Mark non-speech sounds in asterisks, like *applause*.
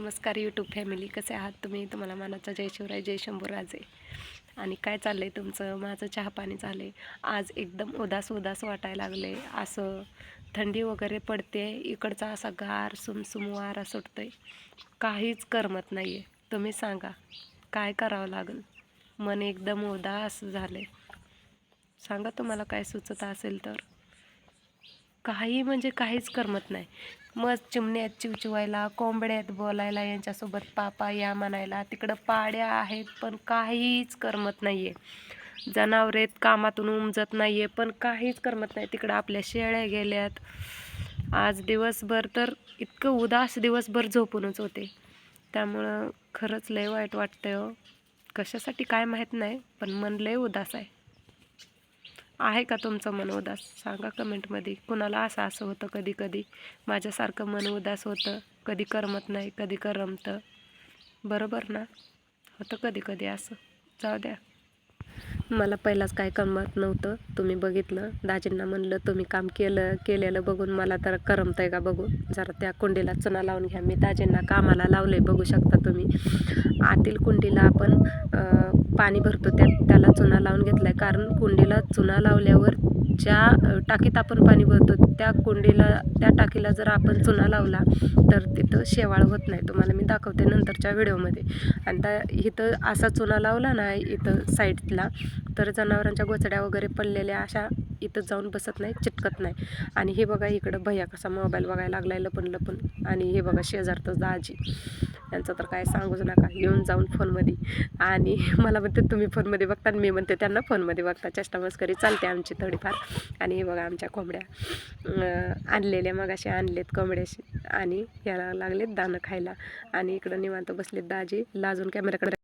नमस्कार YouTube family कसे आहात तुम्ही? तुम्हाला मानाचा जय शिवराय जय शंभूराजे आणि काय चाललं आहे तुमचं? माझं चहा पाणी झालं आहे आज एकदम उदास उदास वाटायला लागले असं थंडी वगैरे पडते इकडचा असा गार सुमसुम वारा आहे काहीच करमत नाही आहे तुम्ही सांगा काय करावं लागेल? मन एकदम उदास झालं आहे सांगा तुम्हाला काय सुचत असेल तर. काही म्हणजे काहीच करमत नाही. मस्त चिमण्यात चिवचिवायला कोंबड्यात बोलायला यांच्यासोबत पापा या म्हणायला तिकडं पाड्या आहेत पण काहीच करमत नाही आहे जनावरेत कामातून उमजत नाही आहे पण काहीच करमत नाही. तिकडं आपल्या शेळ्या गेल्यात. आज दिवसभर तर इतकं उदास दिवसभर झोपूनच होते. त्यामुळं खरंच लय वाईट वाटतं हो. कशासाठी काय माहीत नाही पण मन लय उदास आहे. आहे का तुमचं मन उदास? सांगा कमेंटमध्ये. कुणाला असं असं होतं कधी कधी माझ्यासारखं मन उदास होतं कधी करमत नाही कधी करमतं. बरोबर ना? होतं कधी कधी असं. जाऊ द्या. मला पहिलाच काय करमत नव्हतं. तुम्ही बघितलं. दाजींना म्हणलं तुम्ही काम केलं केलेलं बघून मला तर करमतंय का बघू? जरा त्या कुंडीला चुना लावून घ्या. मी दाजींना कामाला लावलंय बघू शकता तुम्ही. आतील कुंडीला आपण पाणी भरतो त्या त्याला चुना लावून घेतला आहे कारण कुंडीला चुना लावल्यावर ज्या टाकीत आपण पाणी भरतो त्या कुंडीला त्या टाकीला जर आपण चुना लावला तर तिथं शेवाळ होत नाही. तुम्हाला मी दाखवते नंतरच्या व्हिडिओमध्ये. आणि त्या इथं असा चुना लावला ना इथं साईडला तर जनावरांच्या गोचड्या वगैरे पडलेल्या अशा इथं जाऊन बसत नाही चिटकत नाही. आणि हे बघा इकडं भैया कसा मोबाईल बघायला लागलाय लपून लपून आणि हे बघा शेजारतच आजी यांचं तर काय सांगूच नका. येऊन जाऊन फोनमध्ये. आणि *laughs* मला म्हणते तुम्ही फोनमध्ये बघता. आणि मी म्हणते त्यांना फोनमध्ये बघता. चेष्टा मस्करी चालते आमची थोडीफार. आणि हे बघा आमच्या कोंबड्या आणलेल्या मग असे आणलेत कोंबड्याशी. आणि याला लागलेत दाणं खायला. आणि इकडं निवांत बसलेत दाजी. लाजून कॅमेराकडे